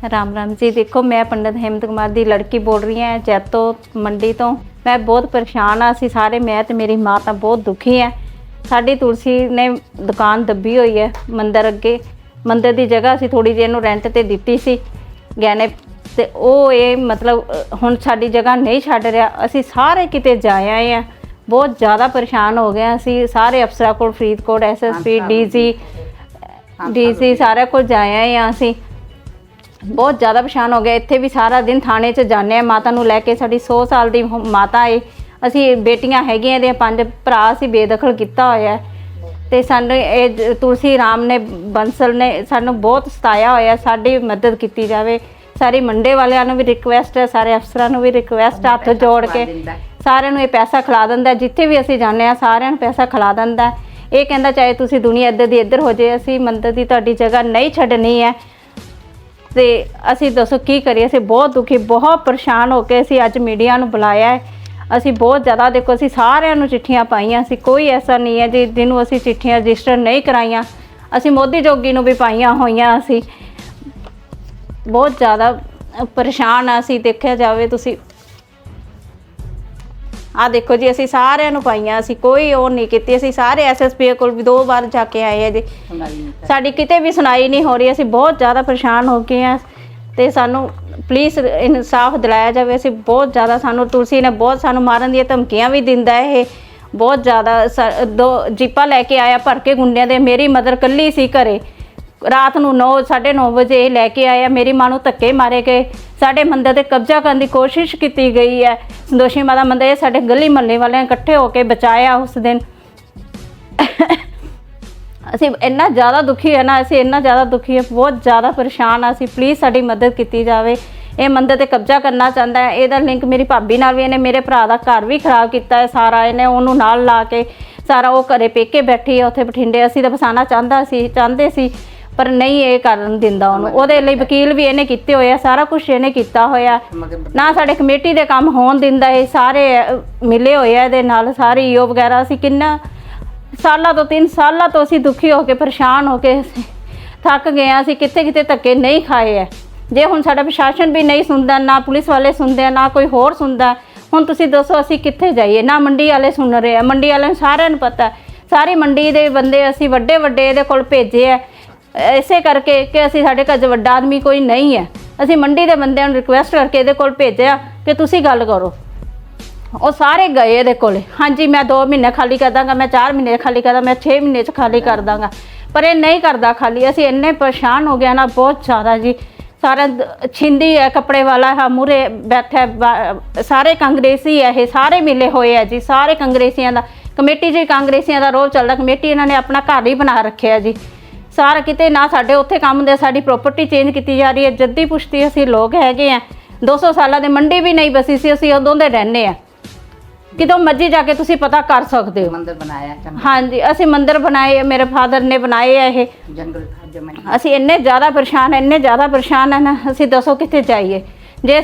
ਰਾਮ ਰਾਮ ਜੀ ਦੇਖੋ ਮੈਂ ਪੰਡਤ ਹਿੰਮਤ ਕੁਮਾਰ ਦੀ ਲੜਕੀ ਬੋਲ ਰਹੀ ਹਾਂ ਜੈਤੋ ਮੰਡੀ ਤੋਂ। ਮੈਂ ਬਹੁਤ ਪਰੇਸ਼ਾਨ ਆ ਅਸੀਂ ਸਾਰੇ ਮੈਂ ਤੇ ਮੇਰੀ ਮਾਂ ਤਾਂ ਬਹੁਤ ਦੁਖੀ ਹੈ। ਸਾਡੀ ਤੁਲਸੀ ਨੇ ਦੁਕਾਨ ਦੱਬੀ ਹੋਈ ਹੈ ਮੰਦਰ ਅੱਗੇ। ਮੰਦਰ ਦੀ ਜਗ੍ਹਾ ਅਸੀਂ ਥੋੜੀ ਜਿਹੀ ਇਹਨੂੰ ਰੈਂਟ ਤੇ ਦਿੱਤੀ ਸੀ ਗਹਿਣੇ ਤੇ ਉਹ ਇਹ ਮਤਲਬ ਹੁਣ ਸਾਡੀ ਜਗ੍ਹਾ ਨਹੀਂ ਛੱਡ ਰਿਹਾ। ਅਸੀਂ ਸਾਰੇ ਕਿਤੇ ਜਾ ਆਏ ਆ ਬਹੁਤ ਜ਼ਿਆਦਾ ਪਰੇਸ਼ਾਨ ਹੋ ਗਏ ਅਸੀਂ। ਸਾਰੇ ਅਫਸਰਾਂ ਕੋਲ ਫਰੀਦਕੋਟ ਐਸਐਸਪੀ ਡੀਜੀ ਡੀਸੀ ਸਾਰਾ ਕੁਝ ਜਾਇਆ ਆ ਅਸੀਂ। ਬਹੁਤ ਜ਼ਿਆਦਾ ਪਰੇਸ਼ਾਨ ਹੋ ਗਏ ਇੱਥੇ ਵੀ ਸਾਰਾ ਦਿਨ ਥਾਣੇ 'ਚ ਜਾਂਦੇ ਆ ਮਾਤਾ ਨੂੰ ਲੈ ਕੇ ਸਾਡੀ 100 ਸਾਲ ਦੀ ਹੁ- ਮਾਤਾ ਏ। ਅਸੀਂ ਬੇਟੀਆਂ ਹੈਗੀਆਂ ਇਹਦੇ ਪੰਜ ਭਰਾ ਅਸੀਂ ਬੇਦਖਲ ਕੀਤਾ ਹੋਇਆ। ਹੈ। ਤੇ ਸਾਨੂੰ ਇਹ ਜ- ਤੁਲਸੀ ਰਾਮ ਨੇ ਬੰਸਲ ਨੇ ਸਾਨੂੰ ਬਹੁਤ ਸਤਾਇਆ ਹੋਇਆ। ਸਾਡੀ ਮਦਦ ਕੀਤੀ ਜਾਵੇ। ਸਾਰੇ ਮੰਡੇ ਵਾਲਿਆਂ ਨੂੰ ਵੀ ਰਿਕੁਐਸਟ ਹੈ ਸਾਰੇ ਅਫਸਰਾਂ ਨੂੰ ਵੀ ਰਿਕੁਐਸਟ ਹੱਥ ਜੋੜ ਕੇ। ਸਾਰਿਆਂ ਨੂੰ ਇਹ ਪੈਸਾ ਖਿਲਾ ਦਿੰਦਾ ਹੈ। ਜਿੱਥੇ ਵੀ ਅਸੀਂ ਜਾਂਦੇ ਆ ਸਾਰਿਆਂ ਨੂੰ ਪੈਸਾ ਖਿਲਾ ਦਿੰਦਾ ਹੈ। ਇਹ ਕਹਿੰਦਾ ਚਾਹੇ ਤੁਸੀਂ ਦੁਨੀਆ ਇੱਧਰ ਦੀ ਇੱਧਰ ਹੋ ਜਾਏ ਅਸੀਂ ਮੰਦਰ ਦੀ ਤੁਹਾਡੀ ਜਗ੍ਹਾ ਨਹੀਂ ਛੱਡਣੀ ਹੈ। ਤੇ ਅਸੀਂ ਦੱਸੋ ਕੀ ਕਰੀਏ? ਅਸੀਂ ਬਹੁਤ ਦੁਖੀ, ਬਹੁਤ ਪਰੇਸ਼ਾਨ ਹੋ ਕੇ ਅਸੀਂ ਅੱਜ ਮੀਡੀਆ ਨੂੰ ਬੁਲਾਇਆ ਹੈ। ਅਸੀਂ ਬਹੁਤ ਜ਼ਿਆਦਾ, ਦੇਖੋ ਅਸੀਂ ਸਾਰਿਆਂ ਨੂੰ ਚਿੱਠੀਆਂ ਪਾਈਆਂ ਸੀ, ਕੋਈ ਐਸਾ ਨਹੀਂ ਹੈ ਜੀ ਜਿਹਨੂੰ ਅਸੀਂ ਚਿੱਠੀਆਂ ਰਜਿਸਟਰ ਨਹੀਂ ਕਰਾਈਆਂ। ਅਸੀਂ ਮੋਦੀ ਜੋਗੀ ਨੂੰ ਵੀ ਪਾਈਆਂ ਹੋਈਆਂ ਅਸੀਂ ਬਹੁਤ ਜ਼ਿਆਦਾ ਪਰੇਸ਼ਾਨ ਆ ਅਸੀਂ, ਦੇਖਿਆ ਜਾਵੇ ਤੁਸੀਂ ਆ ਦੇਖੋ ਜੀ ਅਸੀਂ ਸਾਰਿਆਂ ਨੂੰ ਪਾਈਆਂ ਅਸੀਂ ਕੋਈ ਉਹ ਨਹੀਂ ਕੀਤੀ ਅਸੀਂ ਸਾਰੇ ਐਸਐਸਪੀ ਕੋਲ ਵੀ ਦੋ ਵਾਰ ਜਾ ਕੇ ਆਏ ਆ ਜੀ। ਸਾਡੀ ਕਿਤੇ ਵੀ ਸੁਣਾਈ ਨਹੀਂ ਹੋ ਰਹੀ ਅਸੀਂ ਬਹੁਤ ਜ਼ਿਆਦਾ ਪਰੇਸ਼ਾਨ ਹੋ ਗਏ ਆ ਤੇ ਸਾਨੂੰ ਪਲੀਜ਼ ਇਨਸਾਫ ਦਿਲਾਇਆ ਜਾਵੇ ਅਸੀਂ ਬਹੁਤ ਜ਼ਿਆਦਾ ਸਾਨੂੰ ਤੁਲਸੀ ਨੇ ਬਹੁਤ ਸਾਨੂੰ ਮਾਰਨ ਦੀਆਂ ਧਮਕੀਆਂ ਵੀ ਦਿੰਦਾ ਹੈ ਇਹ। ਬਹੁਤ ਜ਼ਿਆਦਾ ਦੋ ਜੀਪਾਂ ਲੈ ਕੇ ਆਇਆ ਭਰ ਕੇ ਗੁੰਡਿਆਂ ਦੇ ਮੇਰੀ ਮਦਰ ਕੱਲੀ ਸੀ ਘਰੇ। ਰਾਤ ਨੂੰ 9 9:30 ਵਜੇ ਇਹ ਲੈ ਕੇ ਆਇਆ। ਮੇਰੀ ਮਾਂ ਨੂੰ ਧੱਕੇ ਮਾਰੇ ਗਏ। ਸਾਡੇ ਮੰਦਰ ਤੇ ਕਬਜ਼ਾ ਕਰਨ ਦੀ ਕੋਸ਼ਿਸ਼ ਕੀਤੀ ਗਈ ਹੈ। ਸੰਦੋਸ਼ੀ ਮਾਤਾ ਮੰਦਰ ਇਹ ਸਾਡੇ ਗਲੀ ਮਹੱਲੇ ਵਾਲਿਆਂ ਇਕੱਠੇ ਹੋ ਕੇ ਬਚਾਇਆ ਉਸ ਦਿਨ। ਅਸੀਂ ਇੰਨਾ ਜ਼ਿਆਦਾ ਦੁਖੀ ਹੈ ਨਾ, ਅਸੀਂ ਇੰਨਾ ਜ਼ਿਆਦਾ ਦੁਖੀ ਹੈ ਬਹੁਤ ਜ਼ਿਆਦਾ ਪਰੇਸ਼ਾਨ ਆ ਅਸੀਂ ਪਲੀਜ਼ ਸਾਡੀ ਮਦਦ ਕੀਤੀ ਜਾਵੇ। ਇਹ ਮੰਦਰ ਤੇ ਕਬਜ਼ਾ ਕਰਨਾ ਚਾਹੁੰਦਾ ਹੈ। ਇਹਦਾ ਲਿੰਕ ਮੇਰੀ ਭਾਬੀ ਨਾਲ ਵੀ ਇਹਨੇ ਮੇਰੇ ਭਰਾ ਦਾ ਘਰ ਵੀ ਖਰਾਬ ਕੀਤਾ ਹੈ। ਸਾਰਾ ਇਹਨੇ ਉਹਨੂੰ ਨਾਲ ਲਾ ਕੇ ਸਾਰਾ ਉਹ ਘਰੇ ਪੇਕੇ ਬੈਠੀ ਹੈ, ਉੱਥੇ ਬਠਿੰਡੇ। ਅਸੀਂ ਤਾਂ ਵਸਾਣਾ ਚਾਹੁੰਦਾ ਸੀ, ਚਾਹੁੰਦੇ ਸੀ। ਪਰ ਨਹੀਂ ਇਹ ਕਰਨ ਦਿੰਦਾ ਉਹਨੂੰ। ਉਹਦੇ ਲਈ ਵਕੀਲ ਵੀ ਇਹਨੇ ਕੀਤੇ ਹੋਏ ਆ, ਸਾਰਾ ਕੁਝ ਇਹਨੇ ਕੀਤਾ ਹੋਇਆ। ਨਾ ਸਾਡੇ ਕਮੇਟੀ ਦੇ ਕੰਮ ਹੋਣ ਦਿੰਦਾ ਇਹ, ਸਾਰੇ ਮਿਲੇ ਹੋਏ ਆ ਇਹਦੇ ਨਾਲ, ਸਾਰੇ ਈਓ ਵਗੈਰਾ। ਅਸੀਂ ਕਿੰਨਾ, ਸਾਲਾਂ ਤੋਂ 3 ਸਾਲਾਂ ਤੋਂ ਅਸੀਂ ਦੁਖੀ ਹੋ ਕੇ, ਪਰੇਸ਼ਾਨ ਹੋ ਕੇ ਥੱਕ ਗਏ ਹਾਂ ਅਸੀਂ ਕਿੱਥੇ ਕਿੱਥੇ ਧੱਕੇ ਨਹੀਂ ਖਾਏ ਐ ਜੇ ਹੁਣ ਸਾਡਾ ਪ੍ਰਸ਼ਾਸਨ ਵੀ ਨਹੀਂ ਸੁਣਦਾ, ਨਾ ਪੁਲਿਸ ਵਾਲੇ ਸੁਣਦੇ ਆ, ਨਾ ਕੋਈ ਹੋਰ ਸੁਣਦਾ, ਹੁਣ ਤੁਸੀਂ ਦੱਸੋ ਅਸੀਂ ਕਿੱਥੇ ਜਾਈਏ? ਨਾ ਮੰਡੀ ਵਾਲੇ ਸੁਣ ਰਹੇ ਆ। ਮੰਡੀ ਵਾਲਿਆਂ ਨੂੰ ਸਾਰਿਆਂ ਨੂੰ ਪਤਾ। ਸਾਰੀ ਮੰਡੀ ਦੇ ਬੰਦੇ ਅਸੀਂ ਵੱਡੇ ਵੱਡੇ ਇਹਦੇ ਕੋਲ ਭੇਜੇ ਆ। ਇਸੇ ਕਰਕੇ ਕਿ ਅਸੀਂ ਸਾਡੇ ਘਰ 'ਚ ਵੱਡਾ ਆਦਮੀ ਕੋਈ ਨਹੀਂ ਹੈ। ਅਸੀਂ ਮੰਡੀ ਦੇ ਬੰਦਿਆਂ ਨੂੰ ਰਿਕੁਐਸਟ ਕਰਕੇ ਇਹਦੇ ਕੋਲ ਭੇਜਿਆ ਕਿ ਤੁਸੀਂ ਗੱਲ ਕਰੋ। ਉਹ ਸਾਰੇ ਗਏ ਇਹਦੇ ਕੋਲੇ। ਹਾਂਜੀ, ਮੈਂ 2 ਮਹੀਨੇ ਖਾਲੀ ਕਰ ਦਾਂਗਾ, ਮੈਂ 4 ਮਹੀਨੇ ਖਾਲੀ ਕਰ ਦਾਂ ਮੈਂ 6 ਮਹੀਨੇ ਚ ਖਾਲੀ ਕਰ ਦਾਂਗਾ। ਪਰ ਇਹ ਨਹੀਂ ਕਰਦਾ ਖਾਲੀ। ਅਸੀਂ ਇੰਨੇ ਪਰੇਸ਼ਾਨ ਹੋ ਗਿਆ ਨਾ, ਬਹੁਤ ਜ਼ਿਆਦਾ ਜੀ। ਸਾਰਾ ਛਿੰਦੀ ਹੈ ਕੱਪੜੇ ਵਾਲਾ ਹੈ ਮੂਰੇ ਬੈਠਾ ਸਾਰੇ ਕਾਂਗਰਸੀ ਹੈ ਇਹ, ਸਾਰੇ ਮਿਲੇ ਹੋਏ ਆ ਜੀ, ਸਾਰੇ ਕਾਂਗਰਸੀਆਂ ਦਾ, ਕਮੇਟੀ ਜੀ ਕਾਂਗਰਸੀਆਂ ਦਾ ਰੋਲ ਚੱਲਦਾ। ਕਮੇਟੀ ਇਹਨਾਂ ਨੇ ਆਪਣਾ ਘਰ ਹੀ ਬਣਾ ਰੱਖਿਆ ਜੀ। ਸਾਰਾ ਕਿਤੇ ਨਾ ਸਾਡੇ ਉੱਥੇ ਕੰਮ ਹੁੰਦੇ ਸਾਡੀ ਪ੍ਰਾਪਰਟੀ ਚੇਂਜ ਕੀਤੀ ਜਾ ਰਹੀ ਹੈ। ਜੱਦੀ ਪੁਸ਼ਤੀ ਅਸੀਂ ਲੋਕ ਹੈਗੇ ਆ। 200 ਸਾਲਾਂ ਦੇ ਮੰਡੀ ਵੀ ਨਹੀਂ ਬਸੀ ਸੀ ਅਸੀਂ ਉਦੋਂ ਦੇ ਰਹਿੰਦੇ ਆ। ਕਿਤੋਂ ਮਰਜ਼ੀ ਜਾ ਕੇ ਤੁਸੀਂ ਪਤਾ ਕਰ ਸਕਦੇ ਹੋ। ਮੰਦਰ ਬਣਾਇਆ ਚੰਗਾ। ਹਾਂਜੀ ਅਸੀਂ ਮੰਦਿਰ ਬਣਾਏ ਮੇਰੇ ਫਾਦਰ ਨੇ ਬਣਾਏ ਆ ਇਹ। ਜੰਗਲ ਜਮਨ ਅਸੀਂ ਇੰਨੇ ਜ਼ਿਆਦਾ ਪਰੇਸ਼ਾਨ ਇੰਨੇ ਜ਼ਿਆਦਾ ਪਰੇਸ਼ਾਨ ਹਨ ਅਸੀਂ ਦੱਸੋ ਕਿੱਥੇ ਜਾਈਏ। ਜੇ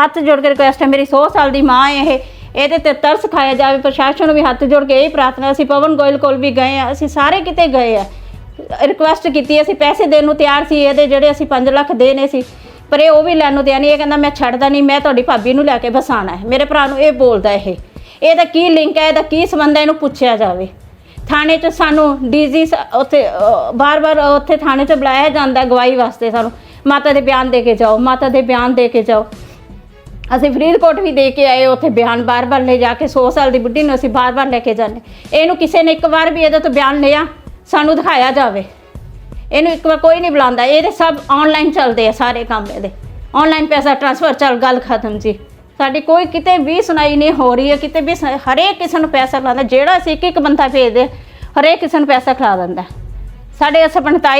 ਹੱਥ ਜੋੜ ਕੇ ਰਿਕੁਐਸਟ ਹੈ ਮੇਰੀ 100 ਸਾਲ ਦੀ ਮਾਂ ਹੈ ਇਹ। ਇਹਦੇ ਤੇ ਤਰਸ ਖਾਇਆ ਜਾਵੇ ਪ੍ਰਸ਼ਾਸਨ ਨੂੰ ਵੀ ਹੱਥ ਜੋੜ ਕੇ ਇਹ ਪ੍ਰਾਰਥਨਾ ਅਸੀਂ ਪਵਨ ਗੋਇਲ ਕੋਲ ਵੀ ਗਏ ਆ ਅਸੀਂ ਸਾਰੇ ਕਿਤੇ ਗਏ ਆ। ਰਿਕੁਐਸਟ ਕੀਤੀ, ਅਸੀਂ ਪੈਸੇ ਦੇਣ ਨੂੰ ਤਿਆਰ ਸੀ, ਇਹਦੇ ਜਿਹੜੇ ਅਸੀਂ 5 ਲੱਖ ਦੇਣੇ ਸੀ, ਪਰ ਇਹ ਉਹ ਵੀ ਲੈਣ ਨੂੰ ਤਿਆਰ ਨਹੀਂ, ਇਹ ਕਹਿੰਦਾ ਮੈਂ ਛੱਡਦਾ ਨਹੀਂ, ਮੈਂ ਤੁਹਾਡੀ ਭਾਬੀ ਨੂੰ ਲੈ ਕੇ ਬਸਾਣਾ ਹੈ, ਮੇਰੇ ਭਰਾ ਨੂੰ ਇਹ ਬੋਲਦਾ ਇਹ। ਇਹਦਾ ਕੀ ਲਿੰਕ ਹੈ, ਇਹਦਾ ਕੀ ਸੰਬੰਧ ਹੈ, ਇਹਨੂੰ ਪੁੱਛਿਆ ਜਾਵੇ। ਥਾਣੇ 'ਚ ਸਾਨੂੰ ਡੀਜੀ ਉੱਥੇ ਬਾਰ-ਬਾਰ ਉੱਥੇ ਥਾਣੇ 'ਚ ਬੁਲਾਇਆ ਜਾਂਦਾ ਹੈ ਗਵਾਹੀ ਵਾਸਤੇ ਸਾਨੂੰ। ਮਾਤਾ ਦੇ ਬਿਆਨ ਦੇ ਕੇ ਜਾਓ, ਮਾਤਾ ਦੇ ਬਿਆਨ ਦੇ ਕੇ ਜਾਓ। ਅਸੀਂ ਫਰੀਦਕੋਟ ਵੀ ਦੇ ਕੇ ਆਏ, ਉੱਥੇ ਬਿਆਨ ਬਾਰ-ਬਾਰ ਲੈ ਜਾ ਕੇ 100 ਸਾਲ ਦੀ ਬੁੱਢੀ ਨੂੰ ਅਸੀਂ ਬਾਰ-ਬਾਰ ਲੈ ਕੇ ਜਾਂਦੇ। ਇਹਨੂੰ ਕਿਸੇ ਨੇ ਇੱਕ ਵਾਰ ਵੀ ਇਹਦੇ ਤੋਂ ਬਿਆਨ ਲਿਆ ਸਾਨੂੰ ਦਿਖਾਇਆ ਜਾਵੇ। ਇਹਨੂੰ ਇੱਕ ਵਾਰ ਕੋਈ ਨਹੀਂ ਬੁਲਾਉਂਦਾ। ਇਹਦੇ ਸਭ ਆਨਲਾਈਨ ਚੱਲਦੇ ਆ ਸਾਰੇ ਕੰਮ ਇਹਦੇ। ਆਨਲਾਈਨ ਪੈਸਾ ਟ੍ਰਾਂਸਫਰ ਚੱਲ ਗੱਲ ਖਤਮ ਜੀ। ਸਾਡੀ ਕੋਈ ਕਿਤੇ ਵੀ ਸੁਣਾਈ ਨਹੀਂ ਹੋ ਰਹੀ ਹੈ। ਕਿਤੇ ਵੀ ਸ- ਹਰੇਕ ਕਿਸੇ ਨੂੰ ਪੈਸਾ ਖਿਲਾਉਂਦਾ। ਜਿਹੜਾ ਅਸੀਂ ਇੱਕ ਇੱਕ ਬੰਦਾ ਭੇਜਦੇ, ਹਰੇਕ ਕਿਸੇ ਨੂੰ ਪੈਸਾ ਖਿਲਾ ਦਿੰਦਾ। ਸਾਡੇ ਅਸ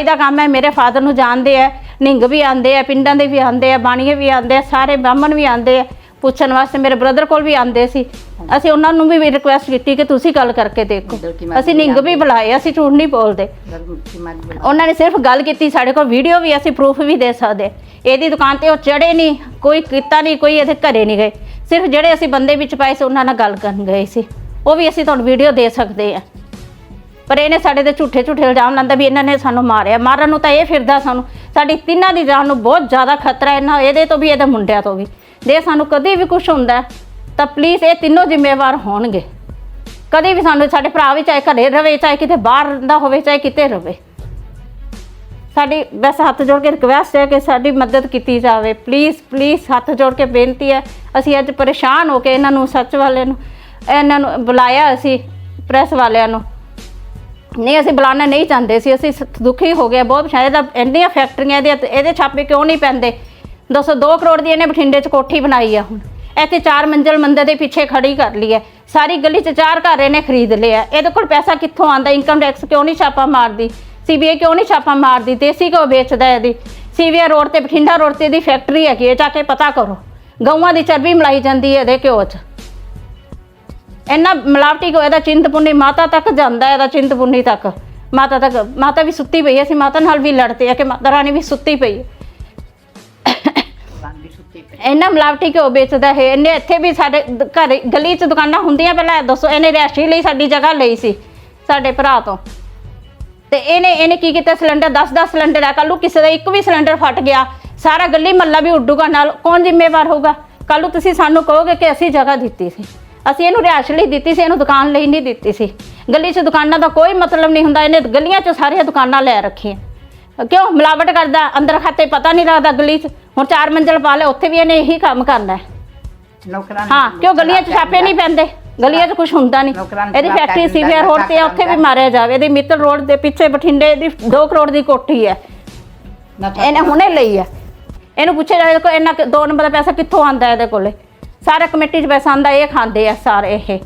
ਦਾ ਕੰਮ ਹੈ। ਮੇਰੇ ਫਾਦਰ ਨੂੰ ਜਾਣਦੇ ਆ। ਨਿੰਗ ਵੀ ਆਉਂਦੇ ਆ, ਪਿੰਡਾਂ ਦੇ ਵੀ ਆਉਂਦੇ ਆ ਬਾਣੀਏ ਵੀ ਆਉਂਦੇ ਆ, ਸਾਰੇ ਬ੍ਰਾਹਮਣ ਵੀ ਆਉਂਦੇ ਆ। ਪੁੱਛਣ ਵਾਸਤੇ ਮੇਰੇ ਬ੍ਰਦਰ ਕੋਲ ਵੀ ਆਉਂਦੇ ਸੀ। ਅਸੀਂ ਉਹਨਾਂ ਨੂੰ ਵੀ ਰਿਕੁਐਸਟ ਕੀਤੀ ਕਿ ਤੁਸੀਂ ਗੱਲ ਕਰਕੇ ਦੇਖੋ। ਅਸੀਂ ਨਿੰਗ ਵੀ ਬੁਲਾਏ ਅਸੀਂ ਝੂਠ ਨਹੀਂ ਬੋਲਦੇ। ਉਹਨਾਂ ਨੇ ਸਿਰਫ ਗੱਲ ਕੀਤੀ ਸਾਡੇ ਕੋਲ ਵੀਡੀਓ ਵੀ ਅਸੀਂ ਪ੍ਰੂਫ ਵੀ ਦੇ ਸਕਦੇ। ਇਹਦੀ ਦੁਕਾਨ ਤੇ ਉਹ ਚੜੇ ਨਹੀਂ ਕੋਈ ਕੀਤਾ ਨਹੀਂ ਕੋਈ ਇਹਦੇ ਘਰੇ ਨਹੀਂ ਗਏ। ਸਿਰਫ ਜਿਹੜੇ ਅਸੀਂ ਬੰਦੇ ਵਿੱਚ ਪਾਏ ਸੀ ਉਹਨਾਂ ਨਾਲ ਗੱਲ ਕਰਨ ਗਏ ਸੀ। ਉਹ ਵੀ ਅਸੀਂ ਤੁਹਾਨੂੰ ਵੀਡੀਓ ਦੇ ਸਕਦੇ ਆ। ਪਰ ਇਹਨੇ ਸਾਡੇ ਤੇ ਝੂਠੇ ਝੂਠੇ ਇਲਜ਼ਾਮ ਲਾਉਂਦਾ ਵੀ ਇਹਨਾਂ ਨੇ ਸਾਨੂੰ ਮਾਰਿਆ। ਮਾਰਨ ਨੂੰ ਤਾਂ ਇਹ ਫਿਰਦਾ ਸਾਨੂੰ। ਸਾਡੀ ਤਿੰਨਾਂ ਦੀ ਜਾਨ ਨੂੰ ਬਹੁਤ ਜ਼ਿਆਦਾ ਖਤਰਾ ਹੈ। ਇਹਨਾਂ ਇਹਦੇ ਤੋਂ ਵੀ ਇਹਦੇ ਮੁੰਡਿਆਂ ਤੋਂ ਵੀ। ਜੇ ਸਾਨੂੰ ਕਦੇ ਵੀ ਕੁਝ ਹੁੰਦਾ ਤਾਂ ਪਲੀਜ਼ ਇਹ ਤਿੰਨੋਂ ਜ਼ਿੰਮੇਵਾਰ ਹੋਣਗੇ। ਕਦੇ ਵੀ ਸਾਨੂੰ ਸਾਡੇ ਭਰਾ ਵੀ ਚਾਹੇ ਘਰੇ ਰਵੇ, ਚਾਹੇ ਕਿਤੇ ਬਾਹਰ ਰਹਿੰਦਾ ਹੋਵੇ, ਚਾਹੇ ਕਿਤੇ ਰਵੇ। ਸਾਡੀ ਬਸ ਹੱਥ ਜੋੜ ਕੇ ਰਿਕਵੈਸਟ ਹੈ ਕਿ ਸਾਡੀ ਮਦਦ ਕੀਤੀ ਜਾਵੇ। ਪਲੀਜ਼ ਪਲੀਜ਼ ਹੱਥ ਜੋੜ ਕੇ ਬੇਨਤੀ ਹੈ। ਅਸੀਂ ਅੱਜ ਪਰੇਸ਼ਾਨ ਹੋ ਕੇ ਇਹਨਾਂ ਨੂੰ, ਸੱਚ ਵਾਲਿਆਂ ਨੂੰ, ਇਹਨਾਂ ਨੂੰ ਬੁਲਾਇਆ ਅਸੀਂ ਪ੍ਰੈਸ ਵਾਲਿਆਂ ਨੂੰ। ਨਹੀਂ, ਅਸੀਂ ਬੁਲਾਉਣਾ ਨਹੀਂ ਚਾਹੁੰਦੇ ਸੀ। ਅਸੀਂ ਦੁਖੀ ਹੋ ਗਏ ਬਹੁਤ। ਸ਼ਾਇਦ ਇੰਨੀਆਂ ਫੈਕਟਰੀਆਂ ਦੇ ਇਹਦੇ ਛਾਪੇ ਕਿਉਂ ਨਹੀਂ ਪੈਂਦੇ? 202 ਕਰੋੜ ਦੀ ਇਹਨੇ ਬਠਿੰਡੇ 'ਚ ਕੋਠੀ ਬਣਾਈ ਆ ਹੁਣ। ਇੱਥੇ ਚਾਰ ਮੰਜ਼ਲ ਮੰਦਰ ਦੇ ਪਿੱਛੇ ਖੜੀ ਕਰ ਲਈ ਹੈ ਸਾਰੀ ਗਲੀ 'ਚ ਚਾਰ ਘਰ ਇਹਨੇ ਖਰੀਦ ਲਿਆ। ਇਹਦੇ ਕੋਲ ਪੈਸਾ ਕਿੱਥੋਂ ਆਂਦਾ ਇਨਕਮ ਟੈਕਸ ਕਿਉਂ ਨਹੀਂ ਛਾਪਾ ਮਾਰਦੀ? ਸੀਬੀਆਈ ਕਿਉਂ ਨਹੀਂ ਛਾਪਾ ਮਾਰਦੀ? ਦੇਸੀ ਕਿਉਂ ਵੇਚਦਾ ਇਹਦੀ। ਸੀਵੀਆਈ ਰੋਡ ਤੇ, ਬਠਿੰਡਾ ਰੋਡ ਤੇ ਇਹਦੀ ਫੈਕਟਰੀ ਹੈਗੀ ਹੈ ਜਾ ਕੇ ਪਤਾ ਕਰੋ। ਗਊਆਂ ਦੀ ਚਰਬੀ ਮਲਾਈ ਜਾਂਦੀ ਹੈ ਇਹਦੇ ਘਿਓ 'ਚ। ਇੰਨਾ ਮਿਲਾਵਟੀ ਕੋ ਇਹਦਾ ਚਿੰਤਪੁਰਨੀ ਮਾਤਾ ਤੱਕ ਜਾਂਦਾ, ਇਹਦਾ ਚਿੰਤਪੁਰਨੀ ਤੱਕ। ਮਾਤਾ ਤੱਕ, ਮਾਤਾ ਵੀ ਸੁੱਤੀ ਪਈ ਹੈ ਅਸੀਂ ਮਾਤਾ ਨਾਲ ਵੀ ਲੜਦੇ ਆ ਕਿ ਮਾਤਾ ਰਾਣੀ ਵੀ ਸੁੱਤੀ ਪਈ ਹੈ ਬੰਦ ਸੁੱਤੀ ਪਈ। ਇੰਨਾ ਮਿਲਾਵਟੀ ਘਿਓ ਵੇਚਦਾ ਹੈ ਇਹਨੇ ਇੱਥੇ ਵੀ ਸਾਡੇ ਦ- ਘਰ ਗਲੀ 'ਚ ਦੁਕਾਨਾਂ ਹੁੰਦੀਆਂ ਪਹਿਲਾਂ, ਦੱਸੋ ਇਹਨੇ ਰਿਹਾਇਸ਼ੀ ਲਈ ਸਾਡੀ ਜਗ੍ਹਾ ਲਈ ਸੀ, ਸਾਡੇ ਭਰਾ ਤੋਂ। ਤੇ ਇਹਨੇ ਇਹਨੇ ਕੀ ਕੀਤਾ ਸਿਲੰਡਰ 10-10 ਸਿਲੰਡਰ ਆ ਕੱਲੂ ਕਿਸੇ ਦਾ ਇੱਕ ਵੀ ਸਿਲੰਡਰ ਫਟ ਗਿਆ। ਸਾਰਾ ਗਲੀ ਮੱਲਾ ਵੀ ਉੱਡੂਗਾ ਨਾਲ, ਕੌਣ ਜ਼ਿੰਮੇਵਾਰ ਹੋਊਗਾ? ਕੱਲੂ ਤੁਸੀਂ ਸਾਨੂੰ ਕਹੋਗੇ ਕਿ ਅਸੀਂ ਜਗ੍ਹਾ ਦਿੱਤੀ ਸੀ। ਅਸੀਂ ਇਹਨੂੰ ਰਿਹਾਇਸ਼ ਲਈ ਦਿੱਤੀ ਸੀ, ਇਹਨੂੰ ਦੁਕਾਨ ਲਈ ਨਹੀਂ ਦਿੱਤੀ ਸੀ। ਗਲੀ 'ਚ ਦੁਕਾਨਾਂ ਦਾ ਕੋਈ ਮਤਲਬ ਨਹੀਂ ਹੁੰਦਾ, ਇਹਨੇ ਗਲੀਆਂ 'ਚ ਸਾਰੀਆਂ ਦੁਕਾਨਾਂ ਲੈ ਰੱਖੀਆਂ। ਕਿਉਂ ਮਿਲਾਵਟ ਕਰਦਾ? ਅੰਦਰ ਖਾਤੇ ਪਤਾ ਨਹੀਂ ਲੱਗਦਾ ਗਲੀ 'ਚ। ਹੁਣ ਚਾਰ ਮੰਜ਼ਲ ਪਾ ਲਿਆ ਉੱਥੇ ਵੀ ਇਹਨੇ ਇਹੀ ਕੰਮ ਕਰਨਾ ਹੈ। ਨੌਕਰਾਂ ਨੂੰ ਹਾਂ ਕਿਉਂ ਗਲੀਆਂ 'ਚ ਛਾਪੇ ਨਹੀਂ ਪੈਂਦੇ? ਗਲੀਆਂ 'ਚ ਕੁਝ ਹੁੰਦਾ ਨਹੀਂ। ਨੌਕਰਾਂ ਨੂੰ ਇਹਦੀ ਫੈਕਟਰੀ ਕਰ ਸੀਵੀਆਰ ਰੋਡ ਤੇ ਆ, ਉੱਥੇ ਵੀ ਮਾਰਿਆ ਜਾਵੇ। ਇਹਦੀ ਮਿੱਤਲ ਰੋਡ ਦੇ ਪਿੱਛੇ ਬਠਿੰਡੇ ਦੀ 2 ਕਰੋੜ ਦੀ ਕੋਠੀ ਹੈ। ਨਾ ਤਾਂ ਇਹਨੇ ਹੁਣੇ ਲਈ ਹੈ। ਇਹਨੂੰ ਪੁੱਛਿਆ ਜਾਵੇ ਕੋ ਇਹਨਾਂ 2 ਨੰਬਰ ਦਾ ਪੈਸਾ ਕਿੱਥੋਂ ਆਂਦਾ ਇਹਦੇ ਕੋਲੇ? ਸਾਰਾ ਕਮੇਟੀ 'ਚ ਪੈਸਾ ਆਂਦਾ ਇਹ ਖਾਂਦੇ ਆ ਸਾਰੇ ਇਹ।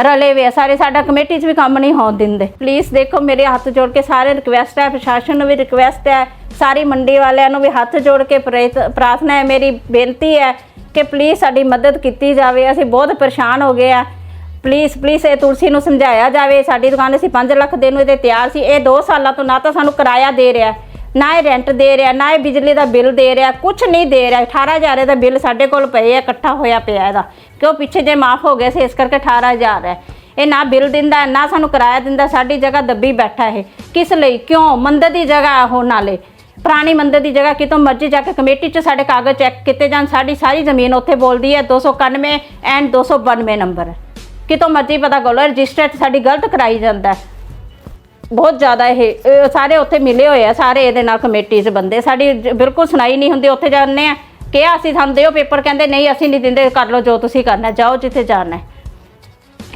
ਰਲੇ ਵੇ ਆ। ਸਾਰੇ ਸਾਡਾ ਕਮੇਟੀ 'ਚ ਵੀ ਕੰਮ ਨਹੀਂ ਹੋਣ ਦਿੰਦੇ। ਪਲੀਜ਼ ਦੇਖੋ, ਮੇਰੇ ਹੱਥ ਜੋੜ ਕੇ ਸਾਰੇ ਰਿਕਵੈਸਟ ਹੈ, ਪ੍ਰਸ਼ਾਸਨ ਨੂੰ ਵੀ ਰਿਕਵੈਸਟ ਹੈ, ਸਾਰੀ ਮੰਡੀ ਵਾਲਿਆਂ ਨੂੰ ਵੀ ਹੱਥ ਜੋੜ ਕੇ ਪ੍ਰੇਤ- ਪ੍ਰਾਰਥਨਾ ਹੈ, ਮੇਰੀ ਬੇਨਤੀ ਹੈ ਕਿ ਪਲੀਜ਼ ਸਾਡੀ ਮਦਦ ਕੀਤੀ ਜਾਵੇ। ਅਸੀਂ ਬਹੁਤ ਪਰੇਸ਼ਾਨ ਹੋ ਗਏ ਆ। ਪਲੀਜ਼ ਪਲੀਜ਼ ਇਹ ਤੁਲਸੀ ਨੂੰ ਸਮਝਾਇਆ ਜਾਵੇ। ਸਾਡੀ ਦੁਕਾਨ ਅਸੀਂ 5 ਲੱਖ ਦੇਣ ਨੂੰ ਇਹਦੇ ਤਿਆਰ ਸੀ। ਇਹ 2 ਸਾਲਾਂ ਤੋਂ ਨਾ ਤਾਂ ਸਾਨੂੰ ਕਿਰਾਇਆ ਦੇ ਰਿਹਾ। ਨਾ ਇਹ ਰੈਂਟ ਦੇ ਰਿਹਾ, ਨਾ ਇਹ ਬਿਜਲੀ ਦਾ ਬਿੱਲ ਦੇ ਰਿਹਾ ਕੁਝ ਨਹੀਂ ਦੇ ਰਿਹਾ। 18000 ਦਾ ਬਿੱਲ ਸਾਡੇ ਕੋਲ ਪਏ ਆ, ਇਕੱਠਾ ਹੋਇਆ ਪਿਆ ਇਹਦਾ। ਕਿਉਂ ਪਿੱਛੇ ਜੇ ਮਾਫ ਹੋ ਗਏ ਸੀ, ਇਸ ਕਰਕੇ 18000 ਹੈ। ਇਹ ਨਾ ਬਿੱਲ ਦਿੰਦਾ, ਨਾ ਸਾਨੂੰ ਕਿਰਾਇਆ ਦਿੰਦਾ, ਸਾਡੀ ਜਗ੍ਹਾ ਦੱਬੀ ਬੈਠਾ ਇਹ। ਕਿਸ ਲਈ? ਕਿਉਂ? ਮੰਦਰ ਦੀ ਜਗ੍ਹਾ ਉਹ ਨਾਲੇ। ਪੁਰਾਣੀ ਮੰਦਰ ਦੀ ਜਗ੍ਹਾ, ਕਿਤੋਂ ਮਰਜ਼ੀ ਜਾ ਕੇ ਕਮੇਟੀ 'ਚ ਸਾਡੇ ਕਾਗਜ਼ ਚੈੱਕ ਕੀਤੇ ਜਾਣ, ਸਾਡੀ ਸਾਰੀ ਜ਼ਮੀਨ ਉੱਥੇ ਬੋਲਦੀ ਹੈ 291 ਐਂਡ 292 ਨੰਬਰ। ਕਿਤੋਂ ਮਰਜ਼ੀ ਪਤਾ ਕਰ ਲਓ ਰਜਿਸਟਰਡ ਸਾਡੀ ਗਲਤ ਕਰਾਈ ਜਾਂਦਾ ਹੈ। ਬਹੁਤ ਜ਼ਿਆਦਾ ਇਹ ਇਹ ਸਾਰੇ ਉੱਥੇ ਮਿਲੇ ਹੋਏ ਆ, ਸਾਰੇ ਇਹਦੇ ਨਾਲ ਕਮੇਟੀ 'ਚ ਬੰਦੇ। ਸਾਡੀ ਜ- ਬਿਲਕੁਲ ਸੁਣਾਈ ਨਹੀਂ ਹੁੰਦੀ, ਉੱਥੇ ਜਾਂਦੇ ਆ। ਕਿਹਾ ਅਸੀਂ ਸਾਨੂੰ ਦਿਓ ਪੇਪਰ, ਕਹਿੰਦੇ ਨਹੀਂ ਅਸੀਂ ਨਹੀਂ ਦਿੰਦੇ, ਕਰ ਲਓ ਜੋ ਤੁਸੀਂ ਕਰਨਾ, ਜਾਓ ਜਿੱਥੇ ਜਾਣਾ। ਹੈ।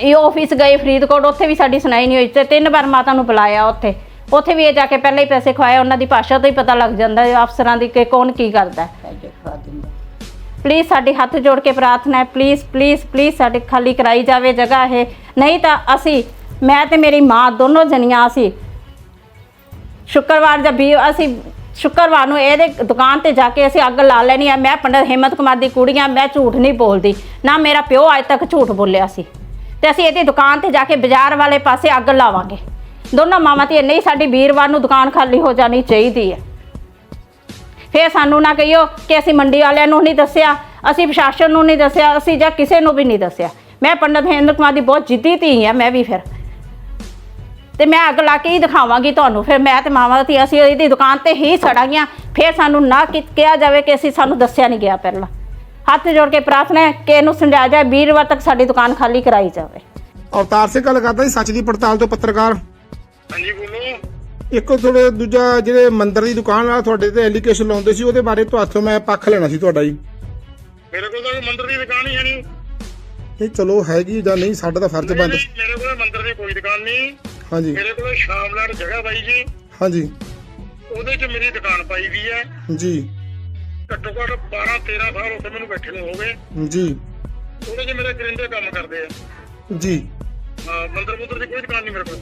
ਇਹ ਆਫਿਸ ਗਏ ਫਰੀਦਕੋਟ, ਉੱਥੇ ਵੀ ਸਾਡੀ ਸੁਣਾਈ ਨਹੀਂ ਹੋਈ। ਤੇ ਤਿੰਨ ਵਾਰ ਮਾਤਾ ਨੂੰ ਬੁਲਾਇਆ ਉੱਥੇ। ਉੱਥੇ ਵੀ ਇਹ ਜਾ ਕੇ ਪਹਿਲਾਂ ਹੀ ਪੈਸੇ ਖਵਾਏ, ਉਹਨਾਂ ਦੀ ਭਾਸ਼ਾ ਤੋਂ ਹੀ ਪਤਾ ਲੱਗ ਜਾਂਦਾ ਹੈ ਅਫਸਰਾਂ ਦੀ ਕਿ ਕੌਣ ਕੀ ਕਰਦਾ। ਹੈ ਪੈਸੇ ਖਵਾ ਦਿੰਦਾ ਪਲੀਜ਼ ਸਾਡੀ ਹੱਥ ਜੋੜ ਕੇ ਪ੍ਰਾਰਥਨਾ ਹੈ। ਪਲੀਜ਼ ਪਲੀਜ਼ ਪਲੀਜ਼ ਸਾਡੇ ਖਾਲੀ ਕਰਾਈ ਜਾਵੇ ਜਗ੍ਹਾ ਇਹ। ਨਹੀਂ ਤਾਂ ਅਸੀਂ ਮੈਂ ਤੇ ਮੇਰੀ ਮਾਂ ਦੋਨੋਂ ਜਣੀਆਂ ਸੀ। ਸ਼ੁੱਕਰਵਾਰ ਜਦ ਵੀ ਅਸੀਂ ਸ਼ੁੱਕਰਵਾਰ ਨੂੰ ਇਹਦੇ ਦੁਕਾਨ ਤੇ ਜਾ ਕੇ ਅਸੀਂ ਅੱਗ ਲਾ ਲੈਣੀ ਆ। ਮੈਂ ਪੰਡਤ ਹਿੰਮਤ ਕੁਮਾਰ ਦੀ ਕੁੜੀਆਂ, ਮੈਂ ਝੂਠ ਨਹੀਂ ਬੋਲਦੀ। ਨਾ ਮੇਰਾ ਪਿਓ ਅੱਜ ਤੱਕ ਝੂਠ ਬੋਲਿਆ ਸੀ। ਤੇ ਅਸੀਂ ਇਹਦੀ ਦੁਕਾਨ ਤੇ ਜਾ ਕੇ ਬਾਜ਼ਾਰ ਵਾਲੇ ਪਾਸੇ ਅੱਗ ਲਾਵਾਂਗੇ। ਦੋਨੋਂ ਮਾਵਾਂ ਤੇ ਨਹੀਂ, ਸਾਡੀ ਵੀਰਵਾਰ ਨੂੰ ਦੁਕਾਨ ਖਾਲੀ ਹੋ ਜਾਣੀ ਚਾਹੀਦੀ ਹੈ ਫੇਰ ਸਾਨੂੰ ਨਾ ਕਹੀਓ ਕਿ ਅਸੀਂ ਮੰਡੀ ਵਾਲਿਆਂ ਨੂੰ ਨਹੀਂ ਦੱਸਿਆ, ਅਸੀਂ ਪ੍ਰਸ਼ਾਸਨ ਨੂੰ ਨਹੀਂ ਦੱਸਿਆ, ਅਸੀਂ ਜਾਂ ਕਿਸੇ ਨੂੰ ਵੀ ਨਹੀਂ ਦੱਸਿਆ। ਮੈਂ ਪੰਡਤ ਹੇਂਦਰ ਕੁਮਾਰ ਦੀ ਬਹੁਤ ਜਿੱਦੀ ਧੀ ਆ, ਮੈਂ ਵੀ ਫਿਰ। ਤੇ ਮੈਂ ਅੱਗ ਲਾ ਕੇ ਹੀ ਦਿਖਾਵਾਂਗੀ ਤੁਹਾਨੂੰ। ਫਿਰ ਮੈਂ ਤੇ ਮਾਵਾਂ ਧੀ ਅਸੀਂ ਇਹਦੀ ਦੁਕਾਨ ਤੇ ਹੀ ਸੜਾਂਗੀਆਂ ਫਿਰ ਸਾਨੂੰ ਨਾ ਕਿ- ਕਿਹਾ ਜਾਵੇ ਕਿ ਅਸੀਂ ਸਾਨੂੰ ਦੱਸਿਆ ਨਹੀਂ ਗਿਆ ਪਹਿਲਾਂ। ਹੱਥ ਜੋੜ ਕੇ ਪ੍ਰਾਰਥਨਾ ਹੈ ਕਿ ਇਹਨੂੰ ਸਮਝਾਇਆ ਜਾਏ ਵੀਰਵਾਰ ਤੱਕ ਸਾਡੀ ਦੁਕਾਨ ਖਾਲੀ ਕਰਾਈ ਜਾਵੇ। ਅਵਤਾਰ ਸਿੰਘ ਗੱਲ ਕਰਦਾ ਜੀ ਸੱਚ ਦੀ ਪੜਤਾਲ ਤੋਂ ਪੱਤਰਕਾਰ। ਹਾਂਜੀ ਬੋਲੋ। ਇੱਕ ਥੋੜੇ ਦੂਜਾ ਜਿਹੜੇ ਮੰਦਿਰ ਦੀ ਦੁਕਾਨ ਵਾਲਾ ਤੁਹਾਡੇ ਤੇ ਐਲੀਗੇਸ਼ਨ ਲਾਉਂਦੇ ਸੀ ਉਹਦੇ ਬਾਰੇ ਤੁਹਾਥੋਂ ਮੈਂ ਪੱਖ ਲੈਣਾ ਸੀ ਤੁਹਾਡਾ ਜੀ। ਮੇਰੇ ਕੋਲ ਤਾਂ ਕੋਈ ਮੰਦਿਰ ਦੀ ਦੁਕਾਨ ਹੀ ਹੈ ਨਹੀਂ। ਇਹ ਚਲੋ ਹੈਗੀ ਜਾਂ ਨਹੀਂ ਸਾਡਾ ਤਾਂ ਫਰਜ਼ ਨਹੀਂ, ਬਣਦਾ ਨਹੀਂ, ਮੇਰੇ ਕੋਲ ਮੰਦਿਰ ਦੀ ਕੋਈ ਦੁਕਾਨ ਨਹੀਂ। ਹਾਂਜੀ। ਮੇਰੇ ਕੋਲ ਸ਼ਾਮਲਾਟ ਜਗ੍ਹਾ ਬਾਈ ਜੀ। ਹਾਂਜੀ। ਉਹਦੇ 'ਚ ਮੇਰੀ ਦੁਕਾਨ ਪਾਈ ਵੀ ਹੈ। ਜੀ। ਘੱਟੋ ਘੱਟ 12 13 ਸਾਲ ਉੱਥੇ ਮੈਨੂੰ ਬੈਠੇ ਨੂੰ ਹੋ ਗਏ। ਜੀ। ਉਹਦੇ 'ਚ ਮੇਰੇ ਕਰਿੰਦੇ ਕੰਮ ਕਰਦੇ ਆ। ਜੀ। ਹਾਂ ਮੰਦਿਰ ਮੁੰਦਰ ਦੀ ਕੋਈ ਦੁਕਾਨ ਨਹੀਂ ਮੇਰੇ ਕੋਲ।